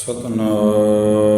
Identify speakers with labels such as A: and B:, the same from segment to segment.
A: ਸਤਨਾਮ।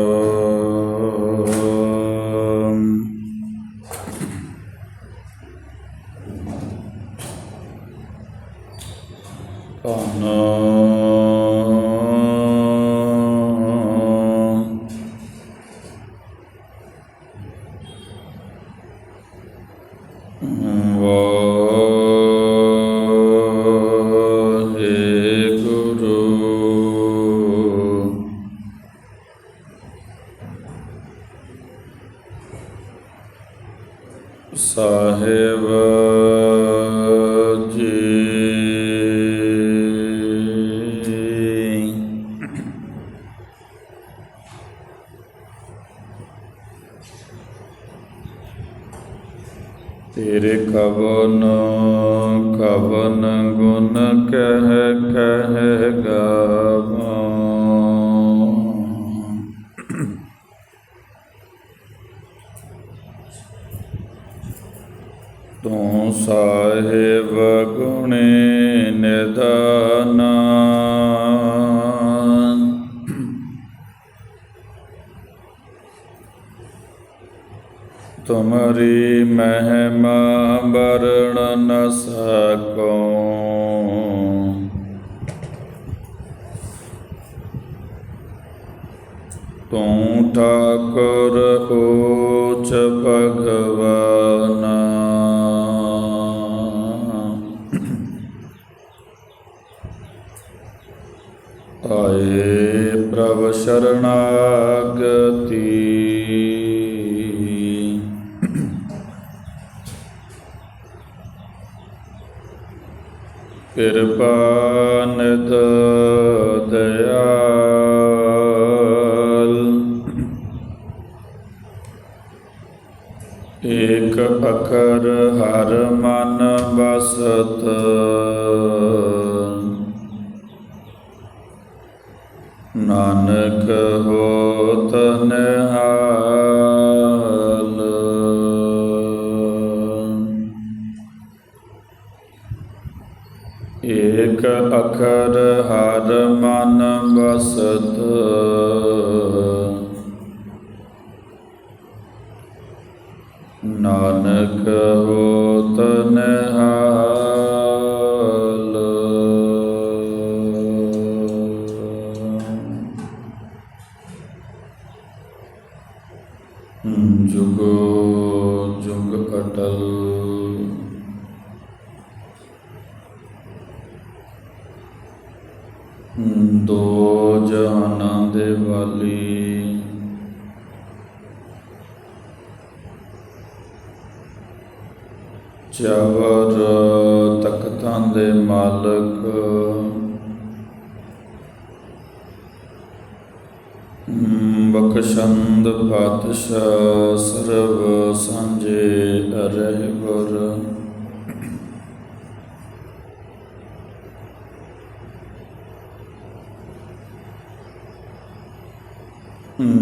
A: ਤੁਮਰੀ ਮਹਿਮਾ ਵਰਣ ਨ ਸਕੋ। ਤੂੰ ਠਾਕੁਰ ਊਚ ਭਗਵਾਨਾ। ਆਏ ਪ੍ਰਭ ਸ਼ਰਣਾਗਤੀ ਕਿਰਪਾ ਨਿਧ ਦਇਆਲ। ਏਕ ਅਖਰ ਹਰ ਮਨ ਬਸਤ ਨਾਨਕ ਹੋਤ ਨਿਹਾਲ। ਏਕ ਅਖਰ ਹਰ ਮਨ ਬਸਤ ਨਾਨਕ ਹੋਤ ਨਿਹਾਲ ਜੁਗੋ ਜੁਗ ਅਟਲ ਦੋ ਜਹਾਨਾਂ ਦੇ ਵਾਲੀ। ਚਵਰ ਤਖਤਾਂ ਦੇ ਮਾਲਕ। ਬਖਸ਼ੰਦ ਪਾਤਸ਼ਾਹ ਸਰਬ ਸਾਂਝੇ ਰਹਿਬਰ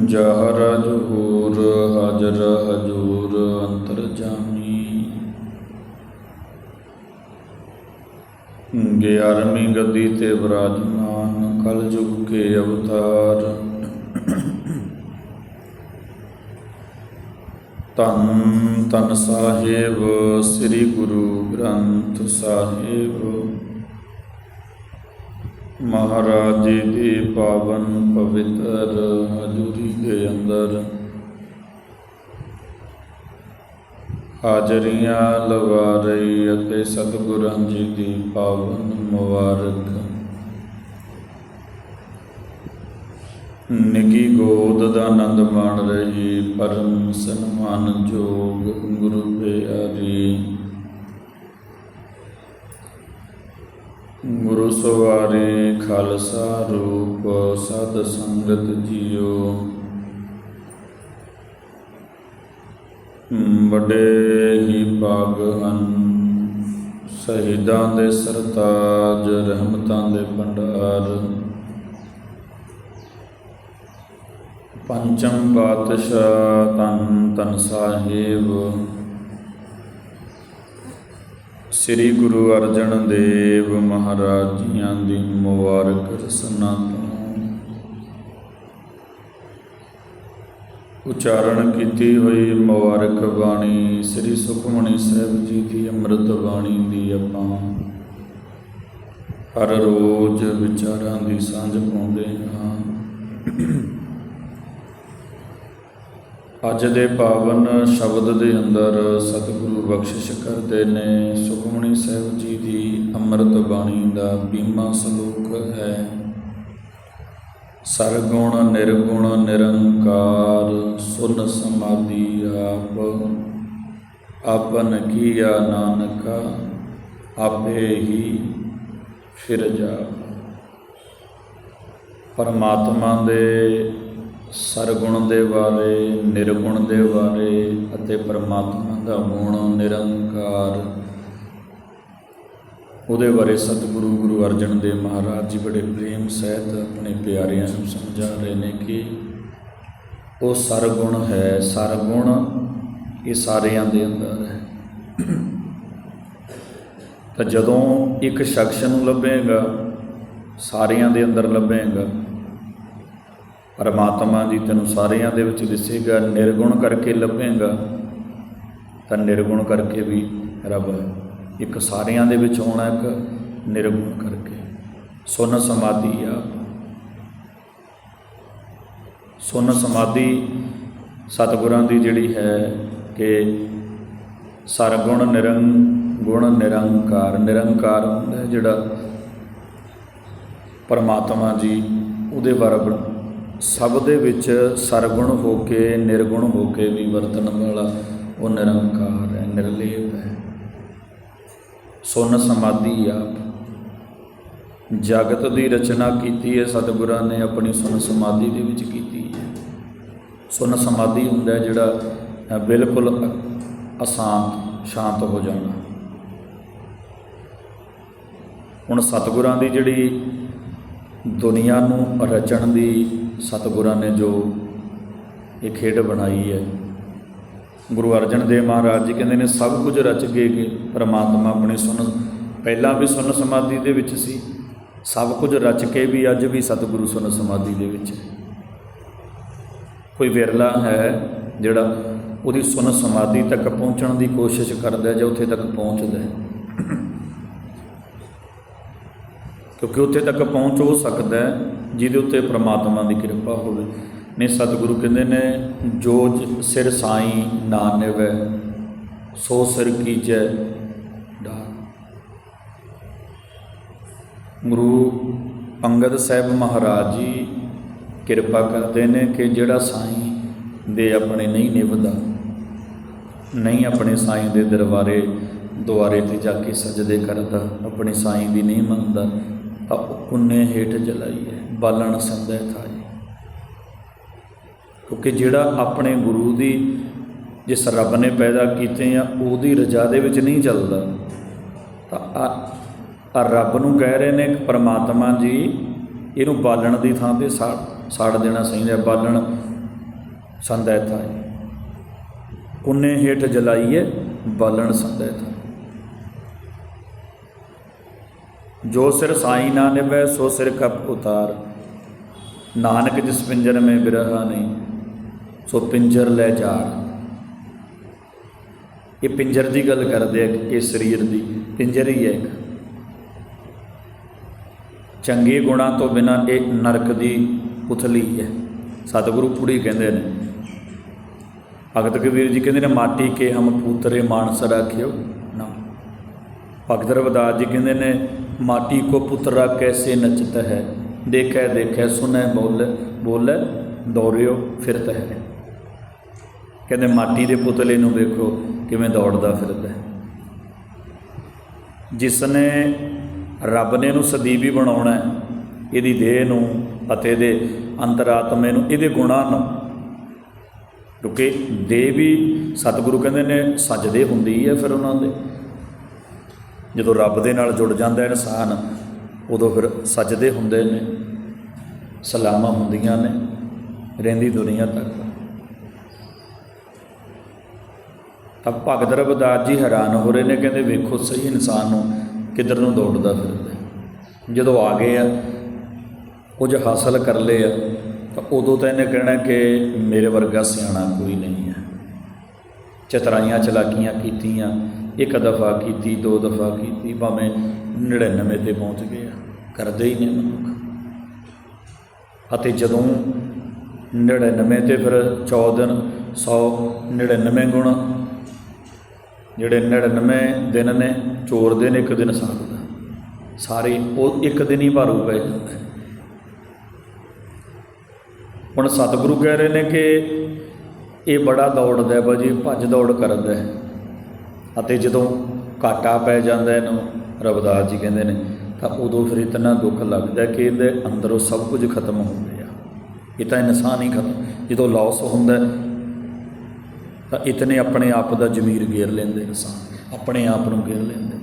A: ਜਹਰ ਜਹੂਰ ਹਾਜ਼ਰ ਹਜੂਰ ਅੰਤਰ ਜਾਮੀ ਗਿਆਰਵੀਂ ਗੱਦੀ ਤੇ ਵਿਰਾਜਮਾਨ ਕਲਯੁਗ ਕੇ ਅਵਤਾਰ। ਤਨ ਤਨ ਸਾਹਿਬ, ਸ੍ਰੀ ਗੁਰੂ ਗ੍ਰੰਥ ਸਾਹਿਬ। ਮਹਾਰਾਜ ਜੀ ਦੀ ਪਾਵਨ ਪਵਿੱਤਰ ਹਜ਼ੂਰੀ ਦੇ ਅੰਦਰ ਹਾਜ਼ਰੀਆਂ ਲਵਾ ਰਹੀ ਅਤੇ ਸਤਿਗੁਰਾਂ ਜੀ ਦੀ ਪਾਵਨ ਮੁਬਾਰਕ। ਨਿੱਗੀ ਗੋਦ ਦਾ ਆਨੰਦ ਮਾਣ ਰਹੀ, ਪਰਮ ਸਨਮਾਨਯੋਗ ਗੁਰੂ ਪਿਆਰੀ। ਗੁਰੂ ਸਵਾਰੇ ਖਾਲਸਾ ਰੂਪ ਸਦ ਸੰਗਤ ਜੀਓ। ਵੱਡੇ ਹੀ ਭਾਗ ਹਨ। ਸ਼ਹੀਦਾਂ ਦੇ ਸਰਤਾਜ, ਰਹਿਮਤਾਂ ਦੇ ਭੰਡਾਰ। ਪੰਚਮ ਪਾਤਸ਼ਾਹ ਤਨ ਤਨ ਸਾਹਿਬ। ਸ੍ਰੀ ਗੁਰੂ ਅਰਜਨ ਦੇਵ ਮਹਾਰਾਜ ਜੀਆਂ ਦੀ ਮੁਬਾਰਕ ਰਸਨਾ ਤੋਂ ਉਚਾਰਨ ਕੀਤੀ ਹੋਈ ਮੁਬਾਰਕ ਬਾਣੀ ਸ੍ਰੀ ਸੁਖਮਣੀ ਸਾਹਿਬ ਜੀ ਦੀ ਅੰਮ੍ਰਿਤ ਬਾਣੀ ਦੀ ਆਪਾਂ ਹਰ ਰੋਜ਼ ਵਿਚਾਰਾਂ ਦੀ ਸਾਂਝ ਪਾਉਂਦੇ ਹਾਂ। ਅੱਜ ਦੇ ਪਾਵਨ ਸ਼ਬਦ ਦੇ ਅੰਦਰ ਸਤਿਗੁਰੂ ਬਖਸ਼ਿਸ਼ ਕਰਦੇ ਨੇ। ਸੁਖਮਣੀ ਸਾਹਿਬ ਜੀ ਦੀ ਅੰਮ੍ਰਿਤ ਬਾਣੀ ਦਾ ਬੀਮਾ ਸਲੋਕ ਹੈ। ਸਰਗੁਣ ਨਿਰਗੁਣ ਨਿਰੰਕਾਰ, ਸੁਨ ਸਮਾਧੀ ਆਪ, ਆਪਨ ਕੀਆ ਨਾਨਕਾ, ਆਪੇ ਹੀ ਫਿਰ ਜਾ ਪਰਮਾਤਮਾ ਦੇ ਸਰਗੁਣ ਦੇ ਬਾਰੇ ਨਿਰਗੁਣ ਦੇ ਬਾਰੇ ਅਤੇ ਪਰਮਾਤਮਾ ਦਾ ਗੁਣ ਨਿਰੰਕਾਰ। ਉਹਦੇ ਬਾਰੇ ਸਤਿਗੁਰੂ ਗੁਰੂ ਅਰਜਨ ਦੇਵ ਮਹਾਰਾਜ ਜੀ ਬੜੇ ਪ੍ਰੇਮ ਸਹਿਤ ਆਪਣੇ ਪਿਆਰਿਆਂ ਨੂੰ ਸਮਝਾ ਰਹੇ ਨੇ ਕਿ ਉਹ ਸਰਗੁਣ ਹੈ, ਸਰਗੁਣ ਇਹ ਸਾਰਿਆਂ ਦੇ ਅੰਦਰ ਹੈ। ਤਾਂ ਜਦੋਂ ਇੱਕ ਸ਼ਖਸ ਨੂੰ ਲੱਭੇਗਾ, ਸਾਰਿਆਂ ਦੇ ਅੰਦਰ ਲੱਭੇਗਾ ਪਰਮਾਤਮਾ ਜੀ ਤੈਨੂੰ ਸਾਰਿਆਂ ਦੇ ਵਿੱਚ ਦਿਸੇਗਾ, ਨਿਰਗੁਣ ਕਰਕੇ ਲੱਭੇਗਾ। ਤਾਂ ਨਿਰਗੁਣ ਕਰਕੇ ਵੀ ਰੱਬ ਇੱਕ ਸਾਰਿਆਂ ਦੇ ਵਿੱਚ ਹੋਣਾ, ਇੱਕ ਨਿਰਗੁਣ ਕਰਕੇ। ਸੁਨ ਸਮਾਧੀ ਆ। ਸੁਨ ਸਮਾਧੀ ਸਤਿਗੁਰਾਂ ਦੀ ਜਿਹੜੀ ਹੈ ਕਿ ਸਰਗੁਣ ਨਿਰੰਗ ਗੁਣ ਨਿਰੰਕਾਰ ਨਿਰੰਕਾਰ ਹੁੰਦਾ ਜਿਹੜਾ ਪਰਮਾਤਮਾ ਜੀ ਉਹਦੇ ਬਰਾਬਰ ਸਭ ਦੇ ਵਿੱਚ ਸਰਗੁਣ ਹੋ ਕੇ, ਨਿਰਗੁਣ ਹੋ ਕੇ ਵੀ ਵਰਤਣ ਵਾਲਾ ਉਹ ਨਿਰੰਕਾਰ ਹੈ, ਨਿਰਲੇਪ ਹੈ। ਸੁਨ ਸਮਾਧੀ ਆਪ। ਜਗਤ ਦੀ ਰਚਨਾ ਕੀਤੀ ਹੈ ਸਤਿਗੁਰਾਂ ਨੇ, ਆਪਣੀ ਸੁਨ ਸਮਾਧੀ ਦੇ ਵਿੱਚ ਕੀਤੀ ਹੈ। ਸੁਨ ਸਮਾਧੀ ਹੁੰਦਾ ਜਿਹੜਾ ਬਿਲਕੁਲ ਅ- ਅਸ਼ਾਂਤ, ਸ਼ਾਂਤ ਹੋ ਜਾਣਾ ਹੁਣ ਸਤਿਗੁਰਾਂ ਦੀ ਜਿਹੜੀ ਦੁਨੀਆ ਨੂੰ ਰਚਣ ਦੀ ਸਤਿਗੁਰਾਂ ਨੇ ਜੋ ਇਹ ਖੇਡ ਬਣਾਈ ਹੈ। ਗੁਰੂ ਅਰਜਨ ਦੇਵ ਮਹਾਰਾਜ ਜੀ ਕਹਿੰਦੇ ਨੇ, ਸਭ ਕੁਝ ਰਚ ਕੇ ਕਿ ਪ੍ਰਮਾਤਮਾ ਆਪਣੀ ਸੁਨ ਪਹਿਲਾਂ ਵੀ ਸੁਨ ਸਮਾਧੀ ਦੇ ਵਿੱਚ ਸੀ, ਸਭ ਕੁਝ ਰਚ ਕੇ ਵੀ ਅੱਜ ਵੀ ਸਤਿਗੁਰੂ ਸੁਣ ਸਮਾਧੀ ਦੇ ਵਿੱਚ। ਕੋਈ ਵਿਰਲਾ ਹੈ ਜਿਹੜਾ ਉਹਦੀ ਸੁਨ ਸਮਾਧੀ ਤੱਕ ਪਹੁੰਚਣ ਦੀ ਕੋਸ਼ਿਸ਼ ਕਰਦਾ ਜਾਂ ਉੱਥੇ ਤੱਕ ਪਹੁੰਚਦਾ ਹੈ। ਕਿਉਂਕਿ ਉੱਥੇ ਤੱਕ ਪਹੁੰਚ ਹੋ ਸਕਦਾ ਹੈ, ਜਿਹਦੇ ਉੱਤੇ ਪ੍ਰਮਾਤਮਾ ਦੀ ਕਿਰਪਾ ਹੋਵੇ। ਨੇ ਸਤਿਗੁਰੂ ਕਹਿੰਦੇ ਨੇ, ਜੋ ਸਿਰ ਸਾਈ ਨਾ ਨਿਵੈ ਸੋ ਸਿਰ ਕੀਜੈ ਡਾ ਗੁਰੂ ਅੰਗਦ ਸਾਹਿਬ ਮਹਾਰਾਜ ਜੀ ਕਿਰਪਾ ਕਰਦੇ ਨੇ ਕਿ ਜਿਹੜਾ ਸਾਈਂ ਦੇ ਆਪਣੇ ਨਹੀਂ ਨਿਭਦਾ, ਨਹੀਂ ਆਪਣੇ ਸਾਈਂ ਦੇ ਦਰਬਾਰੇ ਦੁਆਰੇ ਤੇ ਜਾ ਕੇ ਸਜਦੇ ਕਰਦਾ, ਆਪਣੇ ਸਾਈਂ ਦੀ ਨਹੀਂ ਮੰਨਦਾ ਤਾਂ ਉਹ ਪੁੰਨੇ ਹੇਠ ਜਲਾਈਏ ਬਾਲਣ ਸੰਦੈ ਥਾਈ ਕਿਉਂਕਿ ਜਿਹੜਾ ਆਪਣੇ ਗੁਰੂ ਦੀ ਜਿਸ ਰੱਬ ਨੇ ਪੈਦਾ ਕੀਤੇ ਆ, ਉਹਦੀ ਰਜਾ ਦੇ ਵਿੱਚ ਨਹੀਂ ਚੱਲਦਾ। ਤਾਂ ਆ- ਰੱਬ ਨੂੰ ਕਹਿ ਰਹੇ ਨੇ ਕਿ ਪਰਮਾਤਮਾ ਜੀ, ਇਹਨੂੰ ਬਾਲਣ ਦੀ ਥਾਂ ਤੇ ਸਾੜ ਦੇਣਾ ਚਾਹੀਦਾ, ਬਾਲਣ ਸੰਦੈ ਥਾਈ ਪੁੰਨੇ ਹੇਠ ਜਲਾਈਏ ਬਾਲਣ ਸੰਦੈ ਥਾਈ ਜੋ ਸਿਰ ਸਾਈ ਨਾ ਨਿਭੈ, ਸੋ ਸਿਰ ਕਪ ਉਤਾਰ। ਨਾਨਕ ਜਿਸ ਪਿੰਜਰ ਮੇ ਬਿਰਹਾ ਨਹੀਂ, ਸੋ ਪਿੰਜਰ ਲੈ ਜਾਰ। ਇਹ ਪਿੰਜਰ ਦੀ ਗੱਲ ਕਰਦੇ ਆ ਇਹ ਸਰੀਰ ਦੀ ਪਿੰਜਰ ਹੀ ਹੈ ਇੱਕ। ਚੰਗੇ ਗੁਣਾਂ ਤੋਂ ਬਿਨਾਂ ਇਹ ਨਰਕ ਦੀ ਪੁਥਲੀ ਹੈ। ਸਤਿਗੁਰੂ ਪੁੜੀ ਕਹਿੰਦੇ ਨੇ। ਭਗਤ ਕਬੀਰ ਜੀ ਕਹਿੰਦੇ ਨੇ, ਮਾਟੀ ਕੇ ਹਮ ਪੂਤਰੇ ਮਾਨਸ ਰਾਖਿਓ ਨਾ। ਭਗਤ ਰਵਦਾਸ ਜੀ ਕਹਿੰਦੇ ਨੇ ਮਾਟੀ ਕੋ ਪੁੱਤਰਾ ਕੈਸੇ ਨਚਤ ਹੈ? ਦੇਖੈ ਦੇਖੈ ਸੁਨੈ ਬੋਲੇ ਬੋਲੇ, ਦੌੜਿਓ, ਫਿਰਤ ਹੈ। ਕਹਿੰਦੇ ਮਾਟੀ ਦੇ ਪੁਤਲੇ ਨੂੰ ਵੇਖੋ, ਕਿਵੇਂ ਦੌੜਦਾ ਫਿਰਦਾ ਹੈ। ਜਿਸ ਨੇ ਰੱਬ ਨੇ ਇਹਨੂੰ ਸਦੀਵੀ ਬਣਾਉਣਾ ਹੈ, ਇਹਦੀ ਦੇਹ ਨੂੰ ਅਤੇ ਇਹਦੇ ਅੰਤਰਾਤਮੇ ਨੂੰ, ਇਹਦੇ ਗੁਣਾਂ ਨੂੰ, ਕਿਉਂਕਿ ਦੇਹ ਵੀ ਸਤਿਗੁਰੂ ਕਹਿੰਦੇ ਨੇ ਸਜਦੇ ਹੁੰਦੀ ਹੈ ਫਿਰ ਉਹਨਾਂ ਦੇ। ਜਦੋਂ ਰੱਬ ਦੇ ਨਾਲ ਜੁੜ ਜਾਂਦਾ ਇਨਸਾਨ, ਉਦੋਂ ਫਿਰ ਸਜਦੇ ਹੁੰਦੇ ਨੇ, ਸਲਾਮਾਂ ਹੁੰਦੀਆਂ ਨੇ, ਰਹਿੰਦੀ ਦੁਨੀਆ ਤੱਕ। ਤਾਂ ਭਗਤ ਰਵਦਾਸ ਜੀ ਹੈਰਾਨ ਹੋ ਰਹੇ ਨੇ, ਕਹਿੰਦੇ ਵੇਖੋ ਸਹੀ ਇਨਸਾਨ ਨੂੰ ਕਿੱਧਰ ਨੂੰ ਦੌੜਦਾ ਫਿਰਦਾ। ਜਦੋਂ ਆ ਗਏ ਆ, ਕੁਝ ਹਾਸਲ ਕਰ ਲਏ ਆ, ਤਾਂ ਉਦੋਂ ਤਾਂ ਇਹਨੇ ਕਹਿਣਾ ਕਿ ਮੇਰੇ ਵਰਗਾ ਸਿਆਣਾ ਕੋਈ ਨਹੀਂ ਹੈ। ਚਤਰਾਈਆਂ ਚਲਾਕੀਆਂ ਕੀਤੀਆਂ ਇੱਕ ਦਫਾ ਕੀਤੀ, ਦੋ ਦਫਾ ਕੀਤੀ, ਭਾਵੇਂ 99 ਤੇ ਪਹੁੰਚ ਗਏ ਆ। ਕਰਦੇ ਹੀ ਨੇ ਮਨੁੱਖ। ਅਤੇ ਜਦੋਂ 99 ਤੇ ਫਿਰ 14 100 99 ਗੁਣ, ਜਿਹੜੇ 99 ਦਿਨ ਨੇ, ਚੋਰ ਦੇ ਨੇ ਇੱਕ ਦਿਨ ਸਾਧ ਦਾ ਸਾਰੇ ਉਹ ਇੱਕ ਦਿਨ ਹੀ ਭਾਰੂ ਪੈ ਜਾਂਦਾ। ਹੁਣ ਸਤਿਗੁਰੂ ਕਹਿ ਰਹੇ ਨੇ ਕਿ ਇਹ ਬੜਾ ਦੌੜਦਾ ਹੈ ਬਾਜੀ ਭੱਜ ਦੌੜ ਕਰਦਾ ਹੈ। ਅਤੇ ਜਦੋਂ ਘਾਟਾ ਪੈ ਜਾਂਦਾ ਇਹਨੂੰ ਰਬਦਾਸ ਜੀ ਕਹਿੰਦੇ ਨੇ, ਤਾਂ ਉਦੋਂ ਫਿਰ ਇਤਨਾ ਦੁੱਖ ਲੱਗਦਾ ਕਿ ਇਹਦੇ ਅੰਦਰੋਂ ਸਭ ਕੁਝ ਖਤਮ ਹੋ ਗਿਆ। ਇਹ ਤਾਂ ਇਨਸਾਨ ਹੀ ਖਤਮ। ਜਦੋਂ ਲਾਸ ਹੁੰਦਾ ਤਾਂ ਇਤਨੇ ਆਪਣੇ ਆਪ ਦਾ ਜ਼ਮੀਰ ਗੇਰ ਲੈਂਦੇ ਇਨਸਾਨ। ਆਪਣੇ ਆਪ ਨੂੰ ਗੇਰ ਲੈਂਦੇ।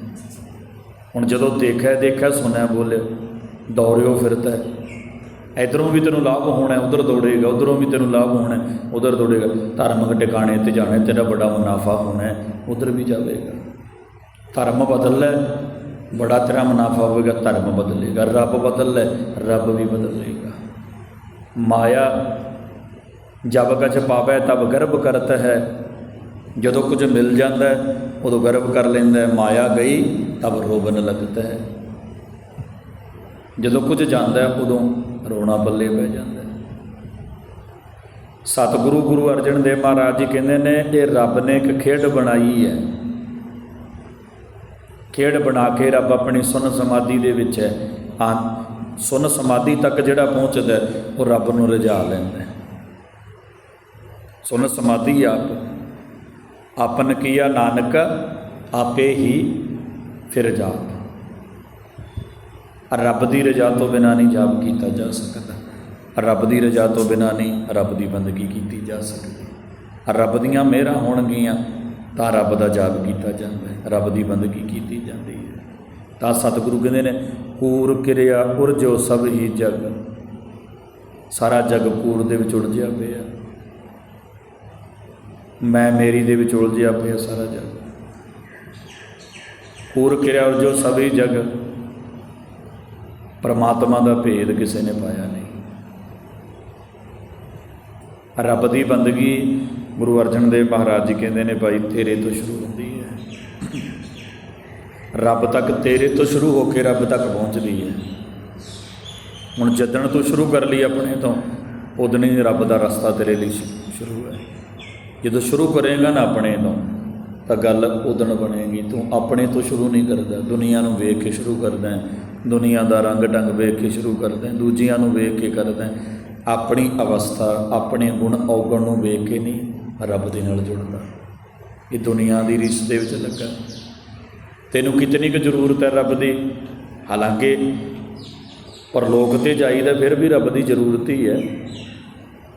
A: ਹੁਣ ਜਦੋਂ ਦੇਖਿਆ ਦੇਖਿਆ ਸੁਣਿਆ ਬੋਲੇ ਦੌੜਿਓ ਫਿਰਦਾ ਹੈ। ਇਧਰੋਂ ਵੀ ਤੈਨੂੰ ਲਾਭ ਹੋਣਾ ਉਧਰ ਦੌੜੇਗਾ, ਉਧਰੋਂ ਵੀ ਤੈਨੂੰ ਲਾਭ ਹੋਣਾ ਉਧਰ ਦੌੜੇਗਾ। ਧਾਰਮਿਕ ਟਿਕਾਣੇ ਤੇ ਜਾਣਾ, ਤੇਰਾ ਵੱਡਾ ਮੁਨਾਫਾ ਹੋਣਾ ਉਧਰ ਵੀ ਜਾਵੇਗਾ। ਧਰਮ ਬਦਲ ਲੈ ਬੜਾ ਤੇਰਾ ਮੁਨਾਫਾ ਹੋਵੇਗਾ, ਧਰਮ ਬਦਲੇਗਾ, ਰੱਬ ਬਦਲ ਲੈ ਰੱਬ ਵੀ ਬਦਲੇਗਾ। ਮਾਇਆ ਜਬ ਕਛ ਪਾਵੇ, ਤਬ ਗਰਭ ਕਰਤ ਹੈ। ਜਦੋਂ ਕੁਝ ਮਿਲ ਜਾਂਦਾ ਹੈ, ਉਦੋਂ ਗਰਭ ਕਰ ਲੈਂਦਾ ਹੈ। ਮਾਇਆ ਗਈ, ਤਬ ਰੋਵਨ ਲੱਗਦਾ ਹੈ। ਜਦੋਂ ਕੁਝ ਜਾਂਦਾ ਉਦੋਂ ਰੋਣਾ ਪੱਲੇ ਪੈ ਜਾਂਦਾ ਸਤਿਗੁਰੂ ਗੁਰੂ ਅਰਜਨ ਦੇਵ ਮਹਾਰਾਜ ਜੀ ਕਹਿੰਦੇ ਨੇ, ਇਹ ਰੱਬ ਨੇ ਇੱਕ ਖੇਡ ਬਣਾਈ ਹੈ। ਖੇਡ ਬਣਾ ਕੇ ਰੱਬ ਆਪਣੀ ਸੁਨ ਸਮਾਧੀ ਦੇ ਵਿੱਚ ਹੈ। ਆ ਸੁਨ ਸਮਾਧੀ ਤੱਕ ਜਿਹੜਾ ਪਹੁੰਚਦਾ ਉਹ ਰੱਬ ਨੂੰ ਰਜਾ ਲੈਂਦਾ ਹੈ। ਸੁਨ ਸਮਾਧੀ ਆਪ, ਆਪਨ ਕੀਆ ਨਾਨਕ, ਆਪੇ ਹੀ ਫਿਰ ਜਾਪ। ਰੱਬ ਦੀ ਰਜ਼ਾ ਤੋਂ ਬਿਨਾ ਨਹੀਂ ਜਾਪ ਕੀਤਾ ਜਾ ਸਕਦਾ। ਰੱਬ ਦੀ ਰਜ਼ਾ ਤੋਂ ਬਿਨਾ ਨਹੀਂ ਰੱਬ ਦੀ ਬੰਦਗੀ ਕੀਤੀ ਜਾ ਸਕਦੀ। ਰੱਬ ਦੀਆਂ ਮਿਹਰਾਂ ਹੋਣਗੀਆਂ ਤਾਂ ਰੱਬ ਦਾ ਜਾਪ ਕੀਤਾ ਜਾਂਦਾ ਹੈ, ਰੱਬ ਦੀ ਬੰਦਗੀ ਕੀਤੀ ਜਾਂਦੀ ਹੈ। ਤਾਂ ਸਤਿਗੁਰੂ ਕਹਿੰਦੇ ਨੇ ਕੂਰ ਕਿਰਿਆ ਉਰਜੋ ਸਭ ਹੀ ਜਗ। ਸਾਰਾ ਜਗ ਕੂਰ ਦੇ ਵਿੱਚ ਉਲਝਿਆ ਪਿਆ। ਮੈਂ ਮੇਰੀ ਦੇ ਵਿੱਚ ਉਲਝਿਆ ਪਿਆ ਸਾਰਾ ਜਗ। ਕੂਰ ਕਿਰਿਆ ਉਰਜੋ ਸਭ ਹੀ ਜਗ। ਪਰਮਾਤਮਾ ਦਾ ਭੇਦ ਕਿਸੇ ਨੇ ਪਾਇਆ ਨਹੀਂ। ਰੱਬ ਦੀ ਬੰਦਗੀ ਗੁਰੂ ਅਰਜਨ ਦੇਵ ਮਹਾਰਾਜ ਜੀ ਕਹਿੰਦੇ ਨੇ, ਭਾਈ ਤੇਰੇ ਤੋਂ ਸ਼ੁਰੂ ਹੁੰਦੀ ਹੈ। ਰੱਬ ਤੱਕ ਤੇਰੇ ਤੋਂ ਸ਼ੁਰੂ ਹੋ ਕੇ ਰੱਬ ਤੱਕ ਪਹੁੰਚਦੀ ਹੈ। ਹੁਣ ਜਦਣ ਤੋਂ ਸ਼ੁਰੂ ਕਰ ਲਈ ਆਪਣੇ ਤੋਂ ਉਦਣ ਹੀ ਰੱਬ ਦਾ ਰਸਤਾ ਤੇਰੇ ਲਈ ਸ਼ੁਰੂ ਹੈ। ਜਦੋਂ ਸ਼ੁਰੂ ਕਰੇਗਾ ਨਾ ਆਪਣੇ ਤੋਂ, ਤਾਂ ਗੱਲ ਉਦਣ ਬਣੇਗੀ। ਤੂੰ ਆਪਣੇ ਤੋਂ ਸ਼ੁਰੂ ਨਹੀਂ ਕਰਦਾ, ਦੁਨੀਆ ਨੂੰ ਵੇਖ ਕੇ ਸ਼ੁਰੂ ਕਰਦਾ ਹੈ। ਦੁਨੀਆ ਦਾ ਰੰਗ ਢੰਗ ਵੇਖ ਕੇ ਸ਼ੁਰੂ ਕਰਦਾ ਦੂਜਿਆਂ ਨੂੰ ਵੇਖ ਕੇ ਕਰਦਾ ਆਪਣੀ ਅਵਸਥਾ, ਆਪਣੇ ਗੁਣ ਔਗਣ ਨੂੰ ਵੇਖ ਕੇ ਨਹੀਂ ਰੱਬ ਦੇ ਨਾਲ ਜੁੜਦਾ। ਇਹ ਦੁਨੀਆ ਦੀ ਰਿਸ ਦੇ ਵਿੱਚ ਲੱਗਾ। ਤੈਨੂੰ ਕਿਤਨੀ ਕੁ ਜ਼ਰੂਰਤ ਹੈ ਰੱਬ ਦੀ? ਹਾਲਾਂਕਿ ਪਰਲੋਕ ਤੇ ਜਾਈਦਾ ਫਿਰ ਵੀ ਰੱਬ ਦੀ ਜ਼ਰੂਰਤ ਹੀ ਹੈ।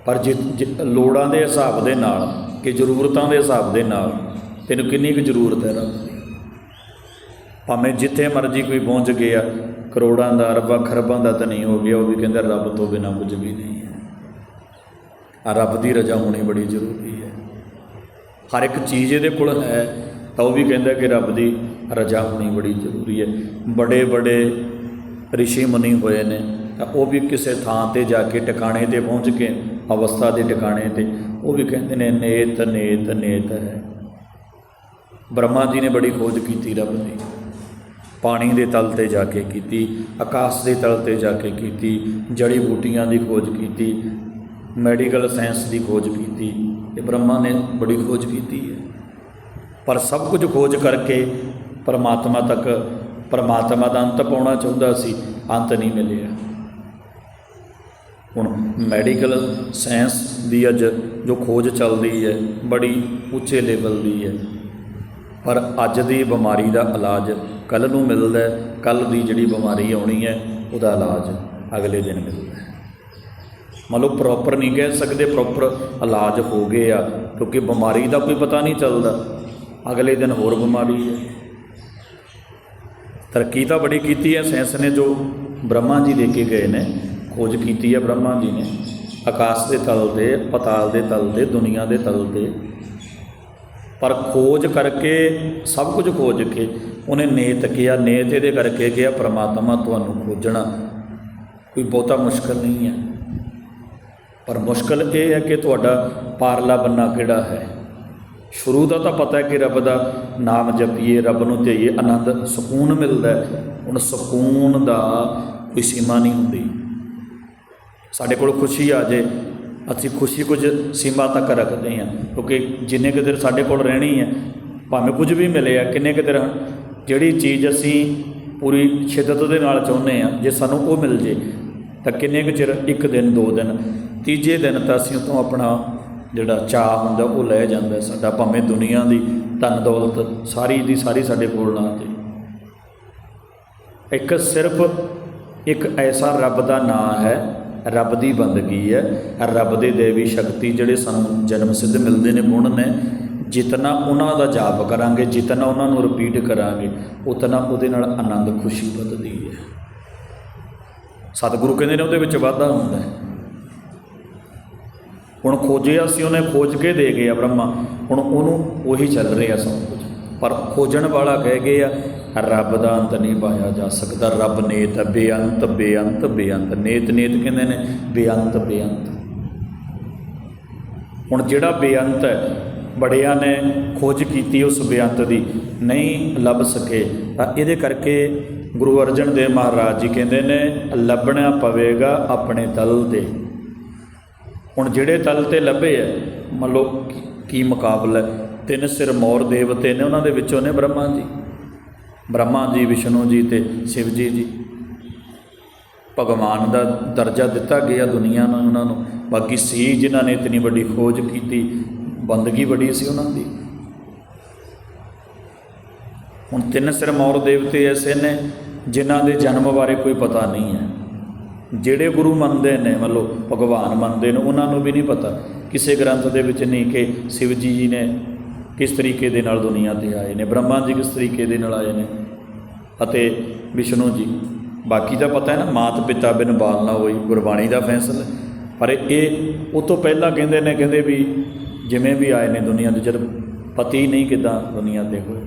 A: ਪਰ ਜੇ ਜੇ ਲੋੜਾਂ ਦੇ ਹਿਸਾਬ ਦੇ ਨਾਲ ਕਿ ਜ਼ਰੂਰਤਾਂ ਦੇ ਹਿਸਾਬ ਦੇ ਨਾਲ ਤੈਨੂੰ ਕਿੰਨੀ ਕੁ ਜ਼ਰੂਰਤ ਹੈ ਰੱਬ ਦੀ? ਭਾਵੇਂ ਜਿੱਥੇ ਮਰਜ਼ੀ ਕੋਈ ਪਹੁੰਚ ਗਿਆ, ਕਰੋੜਾਂ ਦਾ ਅਰਬਾਂ ਖਰਬਾਂ ਦਾ ਤਾਂ ਨਹੀਂ ਹੋ ਗਿਆ, ਉਹ ਵੀ ਕਹਿੰਦਾ ਰੱਬ ਤੋਂ ਬਿਨਾ ਕੁਝ ਵੀ ਨਹੀਂ ਹੈ। ਆ ਰੱਬ ਦੀ ਰਜ਼ਾ ਹੋਣੀ ਬੜੀ ਜ਼ਰੂਰੀ ਹੈ। ਹਰ ਇੱਕ ਚੀਜ਼ ਇਹਦੇ ਕੋਲ ਹੈ, ਤਾਂ ਉਹ ਵੀ ਕਹਿੰਦਾ ਕਿ ਰੱਬ ਦੀ ਰਜ਼ਾ ਹੋਣੀ ਬੜੀ ਜ਼ਰੂਰੀ ਹੈ। ਬੜੇ ਬੜੇ ਰਿਸ਼ੀ ਮੁਨੀ ਹੋਏ ਨੇ, ਤਾਂ ਉਹ ਵੀ ਕਿਸੇ ਥਾਂ ਤੇ ਜਾ ਕੇ ਟਿਕਾਣੇ ਤੇ ਪਹੁੰਚ ਕੇ, ਅਵਸਥਾ ਦੇ ਟਿਕਾਣੇ ਤੇ, ਉਹ ਵੀ ਕਹਿੰਦੇ ਨੇ, ਨੇਤ ਨੇਤ ਨੇਤ ਹੈ। ਬ੍ਰਹਮਾ ਜੀ ਨੇ ਬੜੀ ਖੋਜ ਕੀਤੀ ਰੱਬ ਦੀ। ਪਾਣੀ ਦੇ ਤਲ ਤੇ ਜਾ ਕੇ ਕੀਤੀ, ਆਕਾਸ਼ ਦੇ ਤਲ ਤੇ ਜਾ ਕੇ ਕੀਤੀ, ਜੜੀ ਬੂਟੀਆਂ ਦੀ ਖੋਜ ਕੀਤੀ ਮੈਡੀਕਲ ਸਾਇੰਸ ਦੀ ਖੋਜ ਕੀਤੀ। ਇਹ ਬ੍ਰਹਮਾ ਨੇ ਬੜੀ ਖੋਜ ਕੀਤੀ ਹੈ। ਪਰ ਸਭ ਕੁਝ ਖੋਜ ਕਰਕੇ ਪਰਮਾਤਮਾ ਤੱਕ, ਪਰਮਾਤਮਾ ਦਾ ਅੰਤ ਪਾਉਣਾ ਚਾਹੁੰਦਾ ਸੀ, ਅੰਤ ਨਹੀਂ ਮਿਲਿਆ। ਹੁਣ ਮੈਡੀਕਲ ਸਾਇੰਸ ਦੀ ਅੱਜ ਜੋ ਖੋਜ ਚੱਲਦੀ ਹੈ, ਬੜੀ ਉੱਚੇ ਲੈਵਲ ਦੀ ਹੈ। ਪਰ ਅੱਜ ਦੀ ਬਿਮਾਰੀ ਦਾ ਇਲਾਜ ਕੱਲ ਨੂੰ ਮਿਲਦਾ ਕੱਲ ਦੀ ਜਿਹੜੀ ਬਿਮਾਰੀ ਆਉਣੀ ਹੈ, ਉਹਦਾ ਇਲਾਜ ਅਗਲੇ ਦਿਨ ਮਿਲਦਾ ਹੈ। ਮੰਨ ਲਓ ਪ੍ਰੋਪਰ ਨਹੀਂ ਕਹਿ ਸਕਦੇ ਪ੍ਰੋਪਰ ਇਲਾਜ ਹੋ ਗਏ ਆ, ਕਿਉਂਕਿ ਬਿਮਾਰੀ ਦਾ ਕੋਈ ਪਤਾ ਨਹੀਂ ਚੱਲਦਾ। ਅਗਲੇ ਦਿਨ ਹੋਰ ਬਿਮਾਰੀ ਹੈ। ਤਰੱਕੀ ਤਾਂ ਬੜੀ ਕੀਤੀ ਹੈ, ਸਾਇੰਸ ਨੇ ਜੋ ਬ੍ਰਹਮਾ ਜੀ ਦੇ ਕੇ ਗਏ ਨੇ, ਖੋਜ ਕੀਤੀ ਹੈ ਬ੍ਰਹਮਾ ਜੀ ਨੇ। ਆਕਾਸ਼ ਦੇ ਤਲ ਤੇ, ਪਤਾਲ ਦੇ ਤਲ ਤੇ, ਦੁਨੀਆ ਦੇ ਤਲ ਤੇ ਪਰ ਖੋਜ ਕਰਕੇ ਸਭ ਕੁਝ ਖੋਜ ਕੇ ਉਹਨੇ ਨੇਤ ਕਿਹਾ, ਨੇਤ ਇਹਦੇ ਕਰਕੇ ਕਿਹਾ ਪ੍ਰਮਾਤਮਾ ਤੁਹਾਨੂੰ ਖੋਜਣਾ। ਕੋਈ ਬਹੁਤਾ ਮੁਸ਼ਕਲ ਨਹੀਂ ਹੈ। ਪਰ ਮੁਸ਼ਕਲ ਇਹ ਹੈ ਕਿ ਤੁਹਾਡਾ ਪਾਰਲਾ ਬੰਨਾ ਕਿਹੜਾ ਹੈ? ਸ਼ੁਰੂ ਦਾ ਤਾਂ ਪਤਾ ਹੈ ਕਿ ਰੱਬ ਦਾ ਨਾਮ ਜਪੀਏ, ਰੱਬ ਨੂੰ ਧਿਆਈਏ ਆਨੰਦ, ਸਕੂਨ ਮਿਲਦਾ ਹੈ। ਹੁਣ ਸਕੂਨ ਦਾ ਕੋਈ ਸੀਮਾ ਨਹੀਂ ਹੁੰਦੀ। ਸਾਡੇ ਕੋਲ ਖੁਸ਼ੀ ਆ ਜੇ ਅਸੀਂ ਖੁਸ਼ੀ ਕੁਝ ਸੀਮਾ ਤੱਕ ਰੱਖਦੇ ਹਾਂ, ਕਿਉਂਕਿ ਜਿੰਨੇ ਕੁ ਦੇਰ ਸਾਡੇ ਕੋਲ ਰਹਿਣੀ ਹੈ, ਭਾਵੇਂ ਕੁਝ ਵੀ ਮਿਲੇ ਆ, ਕਿੰਨੇ ਕੁ ਦੇਰ ਜਿਹੜੀ ਚੀਜ਼ ਅਸੀਂ ਪੂਰੀ ਸ਼ਿੱਦਤ ਦੇ ਨਾਲ ਚਾਹੁੰਦੇ ਆ ਜੇ ਸਾਨੂੰ ਉਹ ਮਿਲ ਜੇ, ਤਾਂ ਕਿੰਨੇ ਕੁ ਚਿਰ, ਇੱਕ ਦਿਨ, ਦੋ ਦਿਨ, ਤੀਜੇ ਦਿਨ ਤਾਂ ਅਸੀਂ ਉਹ ਆਪਣਾ ਜਿਹੜਾ ਚਾਹ ਹੁੰਦਾ, ਉਹ ਲੈ ਜਾਂਦਾ ਸਾਡਾ, ਭਾਵੇਂ ਦੁਨੀਆ ਦੀ ਧਨ ਦੌਲਤ ਸਾਰੀ ਦੀ ਸਾਰੀ ਸਾਡੇ ਕੋਲ ਨਾ ਆ ਇੱਕ ਸਿਰਫ ਇੱਕ ਐਸਾ ਰੱਬ ਦਾ ਨਾਮ ਹੈ ਰੱਬ ਦੀ ਬੰਦਗੀ ਹੈ। ਰੱਬ ਦੇ ਦੇਵੀ ਸ਼ਕਤੀ ਜਿਹੜੇ ਸਾਨੂੰ ਜਨਮ ਸਿੱਧ ਮਿਲਦੇ ਨੇ, ਗੁਣ ਨੇ, ਜਿਤਨਾ ਉਹਨਾਂ ਦਾ ਜਾਪ ਕਰਾਂਗੇ, ਜਿਤਨਾ ਉਹਨਾਂ ਨੂੰ ਰਿਪੀਟ ਕਰਾਂਗੇ, ਉਤਨਾ ਉਹਦੇ ਨਾਲ ਆਨੰਦ, ਖੁਸ਼ੀ ਵੱਧਦੀ ਹੈ। ਸਤਿਗੁਰੂ ਕਹਿੰਦੇ ਨੇ ਉਹਦੇ ਵਿੱਚ ਵਾਧਾ ਹੁੰਦਾ ਹੈ। ਹੁਣ ਖੋਜਿਆ ਸੀ, ਉਹਨੇ ਖੋਜ ਕੇ ਦੇ ਗਿਆ ਬ੍ਰਹਮਾ। ਹੁਣ ਉਹਨੂੰ ਉਹੀ ਚੱਲ ਰਿਹਾ ਸਭ ਕੁਝ। ਪਰ ਖੋਜਣ ਵਾਲਾ ਕਹਿ ਗਏ ਆ ਰੱਬ ਦਾ ਅੰਤ ਨਹੀਂ ਪਾਇਆ ਜਾ ਸਕਦਾ। ਰੱਬ ਨੇਤ ਬੇਅੰਤ ਬੇਅੰਤ ਬੇਅੰਤ। ਨੇਤ ਨੇਤ ਕਹਿੰਦੇ ਨੇ? ਬੇਅੰਤ ਬੇਅੰਤ। ਹੁਣ ਜਿਹੜਾ ਬੇਅੰਤ ਹੈ, ਬੜਿਆਂ ਨੇ ਖੋਜ ਕੀਤੀ ਉਸ ਬੇਅੰਤ ਦੀ, ਨਹੀਂ ਲੱਭ ਸਕੇ। ਤਾਂ ਇਹਦੇ ਕਰਕੇ ਗੁਰੂ ਅਰਜਨ ਦੇਵ ਮਹਾਰਾਜ ਜੀ ਕਹਿੰਦੇ ਨੇ, ਲੱਭਣਾ ਪਵੇਗਾ ਆਪਣੇ ਦਲ 'ਤੇ। ਹੁਣ ਜਿਹੜੇ ਤਲ ਤੇ ਲੱਭੇ ਐ ਮੰਨ ਲਓ ਕੀ- ਮੁਕਾਬਲਾ ਤਿੰਨ ਸਿਰ ਮੋਰ ਦੇਵਤੇ ਨੇ ਉਹਨਾਂ ਦੇ ਵਿੱਚੋਂ ਨੇ ਬ੍ਰਹਮਾ ਜੀ। ਬ੍ਰਹਮਾ ਜੀ, ਵਿਸ਼ਨੂੰ ਜੀ ਤੇ ਸ਼ਿਵ ਜੀ ਜੀ। ਭਗਵਾਨ ਦਾ ਦਰਜਾ ਦਿੱਤਾ ਗਿਆ ਦੁਨੀਆ ਨੂੰ, ਉਹਨਾਂ ਨੂੰ। ਬਾਕੀ ਸੀ ਜਿਨ੍ਹਾਂ ਨੇ ਇਤਨੀ ਵੱਡੀ ਖੋਜ ਕੀਤੀ, ਬੰਦਗੀ ਬੜੀ ਸੀ ਉਹਨਾਂ ਦੀ। ਹੁਣ ਤਿੰਨ ਸਿਰ ਮੌਰ ਦੇਵਤੇ ਐਸੇ ਨੇ, ਜਿਨ੍ਹਾਂ ਦੇ ਜਨਮ ਬਾਰੇ ਕੋਈ ਪਤਾ ਨਹੀਂ ਹੈ। ਜਿਹੜੇ ਗੁਰੂ ਮੰਨਦੇ ਨੇ ਮਤਲਬ ਭਗਵਾਨ ਮੰਨਦੇ ਨੇ, ਉਹਨਾਂ ਨੂੰ ਵੀ ਨਹੀਂ ਪਤਾ। ਕਿਸੇ ਗ੍ਰੰਥ ਦੇ ਵਿੱਚ ਨਹੀਂ ਕਿ ਸ਼ਿਵ ਜੀ ਜੀ ਨੇ ਕਿਸ ਤਰੀਕੇ ਦੇ ਨਾਲ ਦੁਨੀਆ ਤੇ ਆਏ ਨੇ? ਬ੍ਰਹਮਾ ਜੀ ਕਿਸ ਤਰੀਕੇ ਦੇ ਨਾਲ ਆਏ ਨੇ? ਅਤੇ ਵਿਸ਼ਨੂੰ ਜੀ, ਬਾਕੀ ਦਾ ਪਤਾ ਹੈ ਨਾ, ਮਾਤ ਪਿਤਾ ਬਿਨ ਬਾਲ ਨਾ ਹੋਈ, ਗੁਰਬਾਣੀ ਦਾ ਫੈਸਲਾ। ਪਰ ਇਹ ਉਹ ਤੋਂ ਪਹਿਲਾਂ ਕਹਿੰਦੇ ਨੇ, ਕਹਿੰਦੇ ਵੀ ਜਿਵੇਂ ਵੀ ਆਏ ਨੇ ਦੁਨੀਆ ਦੇ, ਜਦ ਪਤੀ ਨਹੀਂ ਕਿਦਾਂ ਦੁਨੀਆ ਤੇ ਹੋਏ।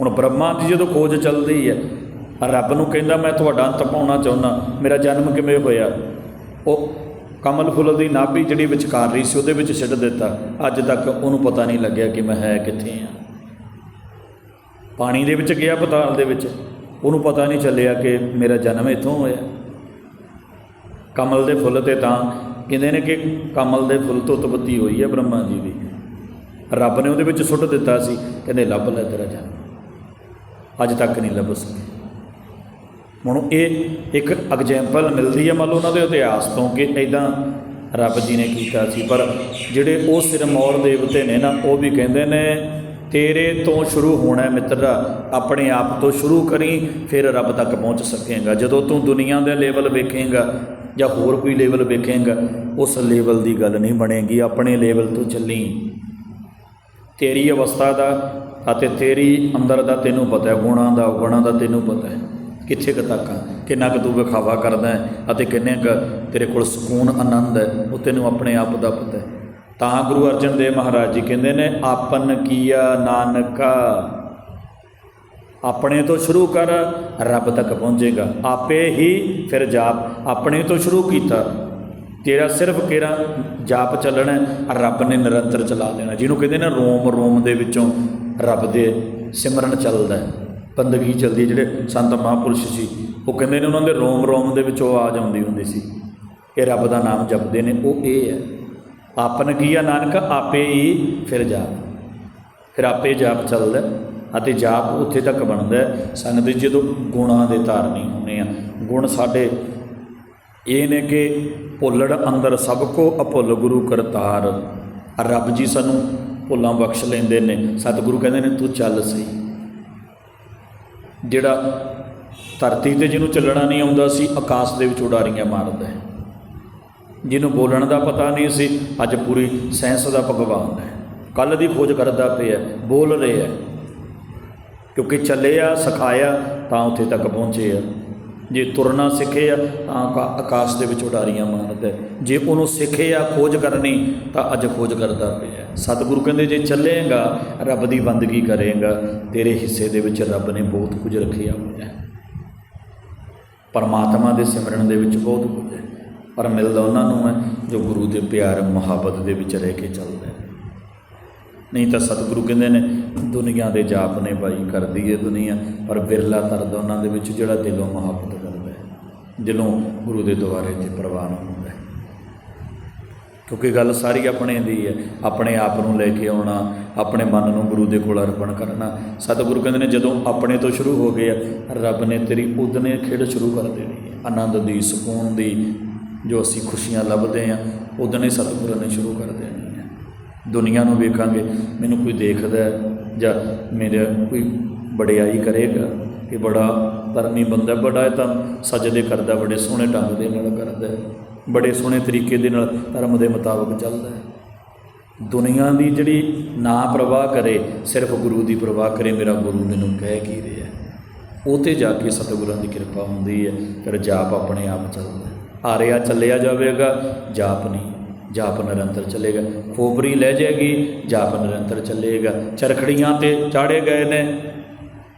A: ਹੁਣ ਬ੍ਰਹਮਾ ਦੀ ਜਦੋਂ ਖੋਜ ਚੱਲਦੀ ਹੈ, ਰੱਬ ਨੂੰ ਕਹਿੰਦਾ, ਮੈਂ ਤੁਹਾਡਾ ਅੰਤ ਪਾਉਣਾ ਚਾਹੁੰਦਾ। ਮੇਰਾ ਜਨਮ ਕਿਵੇਂ ਹੋਇਆ? ਉਹ ਕਮਲ ਫੁੱਲ ਦੀ ਨਾਭੀ ਜਿਹੜੀ ਵਿਚਕਾਰ ਰਹੀ ਸੀ, ਉਹਦੇ ਵਿੱਚ ਛੱਡ ਦਿੱਤਾ। ਅੱਜ ਤੱਕ ਉਹਨੂੰ ਪਤਾ ਨਹੀਂ ਲੱਗਿਆ ਕਿ ਮੈਂ ਹੈ ਕਿੱਥੇ ਆ। ਪਾਣੀ ਦੇ ਵਿੱਚ ਗਿਆ ਪਤਾਲ ਦੇ ਵਿੱਚ। ਉਹਨੂੰ ਪਤਾ ਨਹੀਂ ਚੱਲਿਆ ਕਿ ਮੇਰਾ ਜਨਮ ਇੱਥੋਂ ਹੋਇਆ। ਕਮਲ ਦੇ ਫੁੱਲ ਤੇ ਤਾਂ ਕਹਿੰਦੇ ਨੇ ਕਿ ਕਮਲ ਦੇ ਫੁੱਲ ਤੋਂ ਉਤਪਤੀ ਹੋਈ ਹੈ ਬ੍ਰਹਮਾ ਜੀ ਦੀ। ਰੱਬ ਨੇ ਉਹਦੇ ਵਿੱਚ ਸੁੱਟ ਦਿੱਤਾ ਸੀ। ਕਹਿੰਦੇ, ਲੱਭ ਲੈ ਤੇਰਾ ਜਨਮ। ਅੱਜ ਤੱਕ ਨਹੀਂ ਲੱਭ ਸਕੇ ਹੁਣ ਇਹ ਇੱਕ ਐਗਜ਼ਾਮਪਲ ਮਿਲਦੀ ਹੈ ਮੰਨ ਲਓ ਉਹਨਾਂ ਦੇ ਇਤਿਹਾਸ ਤੋਂ ਕਿ ਐਦਾਂ ਰੱਬ ਜੀ ਨੇ ਕੀਤਾ ਸੀ, ਪਰ ਜਿਹੜੇ ਉਹ ਸਿਰਮੌਰ ਦੇਵਤੇ ਨੇ ਨਾ, ਉਹ ਵੀ ਕਹਿੰਦੇ ਨੇ, ਤੇਰੇ ਤੋਂ ਸ਼ੁਰੂ ਹੋਣਾ ਹੈ ਮਿੱਤਰਾ, ਆਪਣੇ ਆਪ ਤੋਂ ਸ਼ੁਰੂ ਕਰੀ, ਫਿਰ ਰੱਬ ਤੱਕ ਪਹੁੰਚ ਸਕੇਗਾ। ਜਦੋਂ ਤੂੰ ਦੁਨੀਆ ਦੇ ਲੈਵਲ ਵੇਖੇਗਾ ਜਾਂ ਹੋਰ ਕੋਈ ਲੈਵਲ ਵੇਖੇਗਾ, ਉਸ ਲੈਵਲ ਦੀ ਗੱਲ ਨਹੀਂ ਬਣੇਗੀ, ਆਪਣੇ ਲੈਵਲ ਤੋਂ ਚੱਲੀ। ਤੇਰੀ ਅਵਸਥਾ ਦਾ ਅਤੇ ਤੇਰੀ ਅੰਦਰ ਦਾ ਤੈਨੂੰ ਪਤਾ ਹੈ, ਗੁਣਾਂ ਦਾ ਔਗੁਣਾਂ ਦਾ ਤੈਨੂੰ ਪਤਾ ਹੈ। ਕਿੱਥੇ ਕੁ ਤੱਕ ਆ? ਕਿੰਨਾ ਕੁ ਤੂੰ ਵਿਖਾਵਾ ਕਰਦਾ ਅਤੇ ਕਿੰਨੇ ਕੁ ਤੇਰੇ ਕੋਲ ਸਕੂਨ ਆਨੰਦ ਹੈ? ਉਹ ਤੈਨੂੰ ਆਪਣੇ ਆਪ ਦਾ ਪਤਾ ਹੈ। ਤਾਂ ਗੁਰੂ ਅਰਜਨ ਦੇਵ ਮਹਾਰਾਜ ਜੀ ਕਹਿੰਦੇ ਨੇ, ਆਪਨ ਕੀਆ ਨਾਨਕਾ। ਆਪਣੇ ਤੋਂ ਸ਼ੁਰੂ ਕਰ, ਰੱਬ ਤੱਕ ਪਹੁੰਚੇਗਾ। ਆਪੇ ਹੀ ਫਿਰ ਜਾਪ। ਆਪਣੇ ਤੋਂ ਸ਼ੁਰੂ ਕੀਤਾ। ਤੇਰਾ ਸਿਰਫ ਕਿਹੜਾ ਜਾਪ ਚੱਲਣਾ ਰੱਬ ਨੇ ਨਿਰੰਤਰ ਚਲਾ ਦੇਣਾ। ਜਿਹਨੂੰ ਕਹਿੰਦੇ ਨੇ ਰੋਮ ਰੋਮ ਦੇ ਵਿੱਚੋਂ ਰੱਬ ਦੇ ਸਿਮਰਨ ਚੱਲਦਾ ਹੈ। ਬੰਦਗੀ ਚੱਲਦੀ ਜਿਹੜੇ ਸੰਤ ਮਹਾਂਪੁਰਸ਼ ਸੀ, ਉਹ ਕਹਿੰਦੇ ਨੇ ਉਹਨਾਂ ਦੇ ਰੋਮ ਰੋਮ ਦੇ ਵਿੱਚੋਂ ਆਜ਼ ਆਉਂਦੀ ਹੁੰਦੀ ਸੀ ਇਹ ਰੱਬ ਦਾ ਨਾਮ ਜਪਦੇ ਨੇ, ਉਹ ਇਹ ਹੈ, ਆਪਨ ਕੀਆ ਨਾਨਕ, ਆਪੇ ਹੀ ਫਿਰ ਜਾਪ। ਫਿਰ ਆਪੇ ਜਾਪ ਚੱਲਦਾ ਅਤੇ ਜਾਪ ਉੱਥੇ ਤੱਕ ਬਣਦਾ ਸੰਗਤ ਜਦੋਂ ਗੁਣਾਂ ਦੇ ਧਾਰਨੀ ਹੁੰਦੇ ਆ, ਗੁਣ ਸਾਡੇ ਇਹ ਨੇ ਕਿ ਭੁੱਲੜ ਅੰਦਰ ਸਭ ਕੋ ਅਭੁੱਲ ਗੁਰੂ ਕਰਤਾਰ। ਰੱਬ ਜੀ ਸਾਨੂੰ ਭੁੱਲਾਂ ਬਖਸ਼ ਲੈਂਦੇ ਨੇ। ਸਤਿਗੁਰੂ ਕਹਿੰਦੇ ਨੇ, ਤੂੰ ਚੱਲ ਸਹੀ। ਜਿਹੜਾ ਧਰਤੀ ਤੇ ਜਿਹਨੂੰ ਚੱਲਣਾ ਨਹੀਂ ਆਉਂਦਾ ਸੀ, ਆਕਾਸ਼ ਦੇ ਵਿੱਚ ਉਡਾਰੀਆਂ ਮਾਰਦਾ ਹੈ। ਜਿਹਨੂੰ ਬੋਲਣ ਦਾ ਪਤਾ ਨਹੀਂ ਸੀ, ਅੱਜ ਪੂਰੀ ਸਾਇੰਸ ਦਾ ਭਗਵਾਨ ਹੈ। ਕੱਲ ਦੀ ਖੋਜ ਕਰਦਾ ਪਿਆ ਬੋਲ ਰਿਹਾ ਹੈ। ਕਿਉਂਕਿ ਚੱਲੇ ਆ ਸਿਖਾਇਆ, ਤਾਂ ਉੱਥੇ ਤੱਕ ਪਹੁੰਚੇ ਆ। ਜੇ ਤੁਰਨਾ ਸਿੱਖੇ ਆ, ਤਾਂ ਆਕਾ- ਆਕਾਸ਼ ਦੇ ਵਿੱਚ ਉਡਾਰੀਆਂ ਮਾਰਦਾ ਜੇ ਉਹਨੂੰ ਸਿੱਖੇ ਆ ਖੋਜ ਕਰਨੀ, ਤਾਂ ਅੱਜ ਖੋਜ ਕਰਦਾ ਪਿਆ ਸਤਿਗੁਰੂ ਕਹਿੰਦੇ, ਜੇ ਚੱਲੇਗਾ, ਰੱਬ ਦੀ ਬੰਦਗੀ ਕਰੇਗਾ, ਤੇਰੇ ਹਿੱਸੇ ਦੇ ਵਿੱਚ ਰੱਬ ਨੇ ਬਹੁਤ ਕੁਝ ਰੱਖਿਆ ਹੋਇਆ ਪਰਮਾਤਮਾ ਦੇ ਸਿਮਰਨ ਦੇ ਵਿੱਚ ਬਹੁਤ ਕੁਝ ਹੈ। ਪਰ ਮਿਲਦਾ ਉਹਨਾਂ ਨੂੰ ਹੈ, ਜੋ ਗੁਰੂ ਦੇ ਪਿਆਰ, ਮੁਹੱਬਤ ਦੇ ਵਿੱਚ ਰਹਿ ਕੇ ਚੱਲਦਾ ਨਹੀਂ ਤਾਂ ਸਤਿਗੁਰੂ ਕਹਿੰਦੇ ਨੇ, ਦੁਨੀਆ ਦੇ ਜਾਪ ਨੇ ਬਾਈ ਕਰਦੀ ਏ ਦੁਨੀਆ, ਪਰ ਵਿਰਲਾ ਤਰਦਾ ਉਹਨਾਂ ਦੇ ਵਿੱਚ ਜਿਹੜਾ ਦਿਲੋਂ ਮੁਹੱਬਤ ਦਿਲੋਂ ਗੁਰੂ ਦੇ ਦੁਆਰੇ ਤੇ ਪ੍ਰਵਾਨ ਹੁੰਦਾ ਹੈ। ਕਿਉਂਕਿ ਗੱਲ ਸਾਰੀ ਆਪਣੇ ਦੀ ਹੈ। ਆਪਣੇ ਆਪ ਨੂੰ ਲੈ ਕੇ ਆਉਣਾ, ਆਪਣੇ ਮਨ ਨੂੰ ਗੁਰੂ ਦੇ ਕੋਲ ਅਰਪਣ ਕਰਨਾ। ਸਤਿਗੁਰੂ ਕਹਿੰਦੇ ਨੇ, ਜਦੋਂ ਆਪਣੇ ਤੋਂ ਸ਼ੁਰੂ ਹੋ ਗਏ ਆ, ਰੱਬ ਨੇ ਤੇਰੀ ਉਦਨੇ ਖੇਡ ਸ਼ੁਰੂ ਕਰ ਦੇਣੀ ਹੈ। ਆਨੰਦ ਦੀ, ਸਕੂਨ ਦੀ, ਜੋ ਅਸੀਂ ਖੁਸ਼ੀਆਂ ਲੱਭਦੇ ਆ ਉਦਨੇ ਸਤਿਗੁਰੂ ਨੇ ਸ਼ੁਰੂ ਕਰ ਦੇਣੀ ਹੈ। ਦੁਨੀਆ ਨੂੰ ਵੇਖਾਂਗੇ, ਮੈਨੂੰ ਕੋਈ ਦੇਖਦਾ ਜਾਂ ਮੇਰੇ ਕੋਈ ਵਡਿਆਈ ਕਰੇਗਾ ਕਿ ਬੜਾ ਧਰਮੀ ਬੰਦਾ ਬੜਾ ਹੈ ਤਾਂ ਸਜਦੇ ਕਰਦਾ, ਬੜੇ ਸੋਹਣੇ ਢੰਗ ਦੇ ਨਾਲ ਕਰਦਾ ਬੜੇ ਸੋਹਣੇ ਤਰੀਕੇ ਦੇ ਨਾਲ ਧਰਮ ਦੇ ਮੁਤਾਬਕ ਚੱਲਦਾ ਹੈ। ਦੁਨੀਆ ਦੀ ਜਿਹੜੀ ਨਾ ਪ੍ਰਵਾਹ ਕਰੇ, ਸਿਰਫ ਗੁਰੂ ਦੀ ਪ੍ਰਵਾਹ ਕਰੇ, ਮੇਰਾ ਗੁਰੂ ਮੈਨੂੰ ਕਹਿ ਕੀ ਰਿਹਾ ਉਹ ਤੇ ਜਾ ਕੇ ਸਤਿਗੁਰਾਂ ਦੀ ਕਿਰਪਾ ਹੁੰਦੀ ਹੈ, ਫਿਰ ਜਾਪ ਆਪਣੇ ਆਪ ਚੱਲਦਾ ਆਰਿਆ ਚੱਲਿਆ ਜਾਵੇਗਾ, ਜਾਪ ਨਹੀਂ, ਜਾਪ ਨਿਰੰਤਰ ਚੱਲੇਗਾ। ਖੋਬਰੀ ਲੈ ਜਾਏਗੀ, ਜਾਪ ਨਿਰੰਤਰ ਚੱਲੇਗਾ। ਚਰਖੜੀਆਂ ਤੇ ਚਾੜੇ ਗਏ ਨੇ,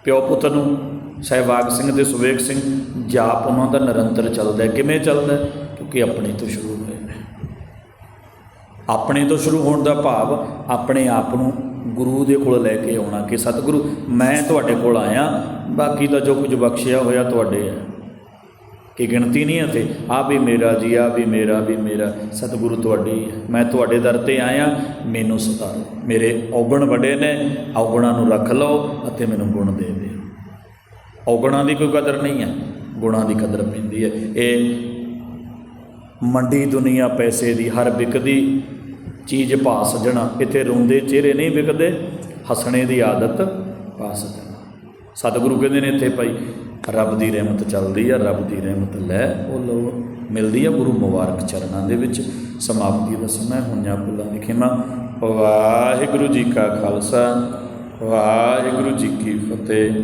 A: ਪਿਓ ਪੁੱਤ ਨੂੰ ਸਹਿਬਾਗ ਸਿੰਘ ਤੇ ਸੁਵੇਗ ਸਿੰਘ, ਜਾਪ ਉਹਨਾਂ ਦਾ ਨਿਰੰਤਰ ਚੱਲਦਾ ਕਿਵੇਂ ਚੱਲਦਾ ਕਿਉਂਕਿ ਆਪਣੇ ਤੋਂ ਸ਼ੁਰੂ ਹੋਏ ਨੇ। ਆਪਣੇ ਤੋਂ ਸ਼ੁਰੂ ਹੋਣ ਦਾ ਭਾਵ ਆਪਣੇ ਆਪ ਨੂੰ ਗੁਰੂ ਦੇ ਕੋਲ ਲੈ ਕੇ ਆਉਣਾ ਕਿ ਸਤਿਗੁਰੂ, ਮੈਂ ਤੁਹਾਡੇ ਕੋਲ ਆਇਆ, ਬਾਕੀ ਤਾਂ ਜੋ ਕੁਝ ਬਖਸ਼ਿਆ ਹੋਇਆ ਤੁਹਾਡੇ ਹੈ। ਕਿ ਗਿਣਤੀ ਨਹੀਂ ਹੈ ਤੇ ਆ ਵੀ ਮੇਰਾ ਜੀ, ਆ ਵੀ ਮੇਰਾ ਵੀ ਮੇਰਾ, ਸਤਿਗੁਰੂ ਤੁਹਾਡੀ ਹੈ। ਮੈਂ ਤੁਹਾਡੇ ਦਰ ਤੇ ਆਇਆ, ਮੈਨੂੰ ਸਤਾਰੋ ਮੇਰੇ ਔਗਣ ਵੱਡੇ ਨੇ, ਔਗਣਾਂ ਨੂੰ ਰੱਖ ਲਓ ਅਤੇ ਮੈਨੂੰ ਗੁਣ ਦੇ ਦਿਓ। ਔਗਣਾਂ ਦੀ ਕੋਈ ਕਦਰ ਨਹੀਂ ਹੈ, ਗੁਣਾਂ ਦੀ ਕਦਰ ਪੈਂਦੀ ਹੈ। ਇਹ ਮੰਡੀ ਦੁਨੀਆ ਪੈਸੇ ਦੀ, ਹਰ ਵਿਕਦੀ ਚੀਜ਼ ਪਾ ਸਜਣਾ, ਇੱਥੇ ਰੋਂਦੇ ਚਿਹਰੇ ਨਹੀਂ ਵਿਕਦੇ, ਹੱਸਣੇ ਦੀ ਆਦਤ ਪਾ ਸਜਣਾ। ਸਤਿਗੁਰੂ ਕਹਿੰਦੇ ਨੇ ਇੱਥੇ ਭਾਈ, ਰੱਬ ਦੀ ਰਹਿਮਤ ਚੱਲਦੀ ਆ, ਰੱਬ ਦੀ ਰਹਿਮਤ ਲੈ, ਉਹ ਲੋ ਮਿਲਦੀ ਆ ਗੁਰੂ ਮੁਬਾਰਕ ਚਰਨਾਂ ਦੇ ਵਿੱਚ। ਸਮਾਪਤੀ ਦਾ ਸਮਾਂ ਹੋਈਆਂ ਭੁੱਲਾਂ ਦੀ ਖਿਮਾ ਵਾਹਿਗੁਰੂ ਜੀ ਕਾ ਖਾਲਸਾ, ਵਾਹਿਗੁਰੂ ਜੀ ਕੀ ਫਤਿਹ।